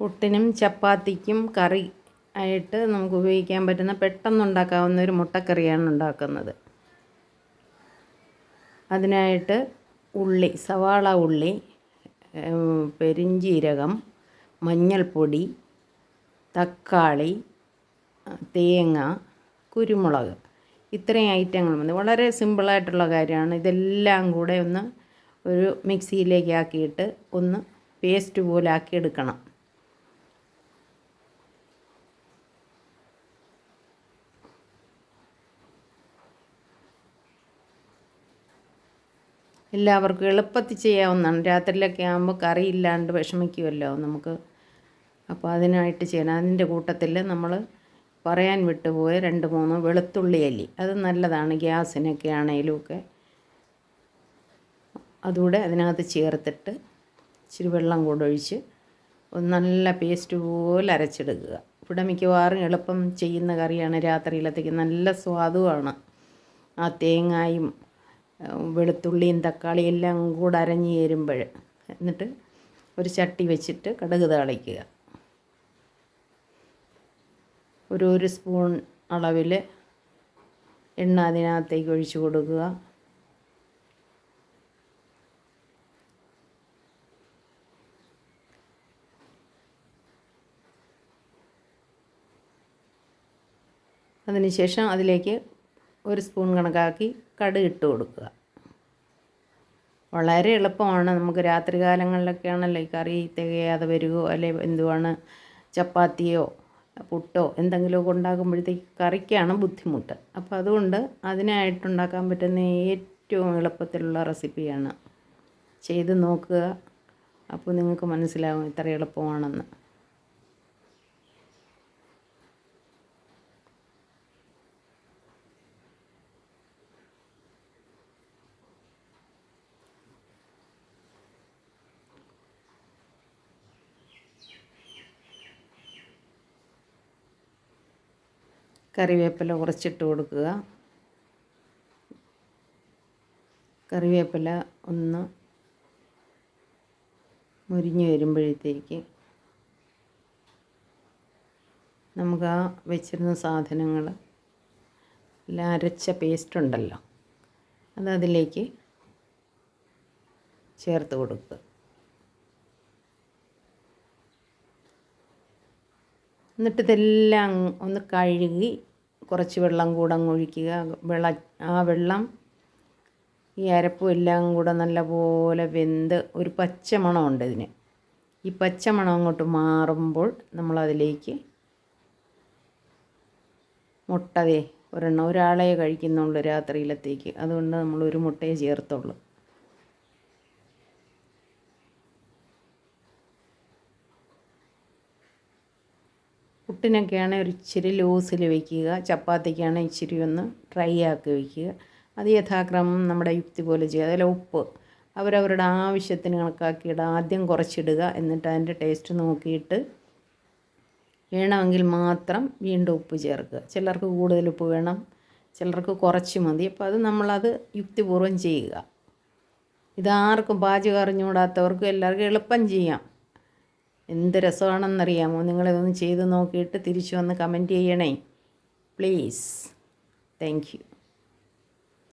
പുട്ടിനും ചപ്പാത്തിക്കും കറി ആയിട്ട് നമുക്ക് ഉപയോഗിക്കാൻ പറ്റുന്ന പെട്ടെന്ന് ഉണ്ടാക്കാവുന്ന ഒരു മുട്ടക്കറിയാണ് ഉണ്ടാക്കുന്നത്. അതിനായിട്ട് ഉള്ളി സവാള ഉള്ളി പെരിഞ്ചീരകം മഞ്ഞൾപ്പൊടി തക്കാളി തേങ്ങ കുരുമുളക്. ഇത്രയും ഐറ്റങ്ങൾ മതി. വളരെ സിമ്പിളായിട്ടുള്ള കാര്യമാണ്. ഇതെല്ലാം കൂടെ ഒന്ന് ഒരു മിക്സിയിലേക്ക് ആക്കിയിട്ട് ഒന്ന് പേസ്റ്റ് പോലെ ആക്കി എടുക്കണം എല്ലാവർക്കും എളുപ്പത്തിൽ ചെയ്യാവുന്നതാണ്. രാത്രിയിലൊക്കെ ആകുമ്പോൾ കറി ഇല്ലാണ്ട് വിഷമിക്കുമല്ലോ നമുക്ക്. അപ്പോൾ അതിനായിട്ട് ചെയ്യണം. അതിന്റെ കൂട്ടത്തിൽ നമ്മൾ പറയാൻ വിട്ടുപോയ രണ്ട് മൂന്ന് വെളുത്തുള്ളി അല്ലി. അത് നല്ലതാണ് ഗ്യാസിനൊക്കെ ആണെങ്കിലും ഒക്കെ. അതുകൂടെ അതിനകത്ത് ചേർത്തിട്ട് ഇച്ചിരി വെള്ളം കൂടെ ഒഴിച്ച് ഒന്ന് നല്ല പേസ്റ്റ് പോലെ അരച്ചെടുക്കുക. ഇവിടെ മിക്കവാറും എളുപ്പം ചെയ്യുന്ന കറിയാണ്. രാത്രിയിലത്തേക്ക് നല്ല സ്വാദുമാണ് ആ തേങ്ങായും വെളുത്തുള്ളിയും തക്കാളിയും എല്ലാം കൂടെ അരഞ്ഞ് ചേരുമ്പോൾ എന്നിട്ട് ഒരു ചട്ടി വെച്ചിട്ട് കടുക് താളിക്കുക. ഒരു ഒരു സ്പൂൺ അളവിൽ എണ്ണ അതിനകത്തേക്ക് ഒഴിച്ചു കൊടുക്കുക. അതിനുശേഷം അതിലേക്ക് ഒരു സ്പൂൺ കണക്കാക്കി കടുക് ഇട്ട് കൊടുക്കുക. വളരെ എളുപ്പമാണ്. നമുക്ക് രാത്രി കാലങ്ങളിലൊക്കെ ആണല്ലോ ഈ കറി തികയാതെ വരികയോ അല്ലെ എന്തുവാണ്? ചപ്പാത്തിയോ പുട്ടോ എന്തെങ്കിലുമൊക്കെ ഉണ്ടാക്കുമ്പോഴത്തേക്ക് കറിക്കാണ് ബുദ്ധിമുട്ട്. അപ്പോൾ അതുകൊണ്ട് അതിനായിട്ടുണ്ടാക്കാൻ പറ്റുന്ന ഏറ്റവും എളുപ്പത്തിലുള്ള റെസിപ്പിയാണ്. ചെയ്ത് നോക്കുക. അപ്പോൾ നിങ്ങൾക്ക് മനസ്സിലാവും ഇത്ര എളുപ്പമാണെന്ന്. കറിവേപ്പില കുറച്ചിട്ട് കൊടുക്കുക. കറിവേപ്പില ഒന്ന് മുരിഞ്ഞ് വരുമ്പോഴത്തേക്ക് നമുക്ക് ആ വെച്ചിരുന്ന സാധനങ്ങൾ അരച്ച പേസ്റ്റ് ഉണ്ടല്ലോ അത് അതിലേക്ക് ചേർത്ത് കൊടുക്കുക. എന്നിട്ട് ഇതെല്ലാം ഒന്ന് കഴുകി കുറച്ച് വെള്ളം കൂടെ അങ്ങ് ഒഴിക്കുക. വെള്ള ആ വെള്ളം ഈ അരപ്പും എല്ലാം കൂടെ നല്ലപോലെ വെന്ത് ഒരു പച്ച മണമുണ്ട് ഇതിന്. ഈ പച്ച മണം അങ്ങോട്ട് മാറുമ്പോൾ നമ്മളതിലേക്ക് മുട്ടതേ ഒരെണ്ണം. ഒരാളെ കഴിക്കുന്നുള്ളൂ രാത്രിയിലത്തേക്ക്. അതുകൊണ്ട് നമ്മൾ ഒരു മുട്ടയെ ചേർത്തുള്ളൂ. പുട്ടിനൊക്കെയാണെങ്കിൽ ഒരു ഇച്ചിരി ലൂസിൽ വയ്ക്കുക ചപ്പാത്തിക്കാണെങ്കിൽ ഇച്ചിരി ഒന്ന് ഡ്രൈ ആക്കി വയ്ക്കുക അത് യഥാക്രമം നമ്മുടെ യുക്തി പോലെ ചെയ്യുക. അതിൽ ഉപ്പ്. അവരവരുടെ ആവശ്യത്തിന് കണക്കാക്കിയിടുക ആദ്യം കുറച്ചിടുക. എന്നിട്ട് അതിന്റെ ടേസ്റ്റ് നോക്കിയിട്ട് വേണമെങ്കിൽ മാത്രം വീണ്ടും ഉപ്പ് ചേർക്കുക. ചിലർക്ക് കൂടുതൽ ഉപ്പ് വേണം. ചിലർക്ക് കുറച്ച് മതി. അപ്പോൾ അത് നമ്മളത് യുക്തിപൂർവം ചെയ്യുക. ഇതാർക്കും പാചകം അറിഞ്ഞുകൂടാത്തവർക്കും എല്ലാവർക്കും എളുപ്പം ചെയ്യാം. എന്ത് രസമാണെന്നറിയാമോ? നിങ്ങളിതൊന്ന് ചെയ്ത് നോക്കിയിട്ട് തിരിച്ചു വന്ന് കമന്റ് ചെയ്യണേ. Please thank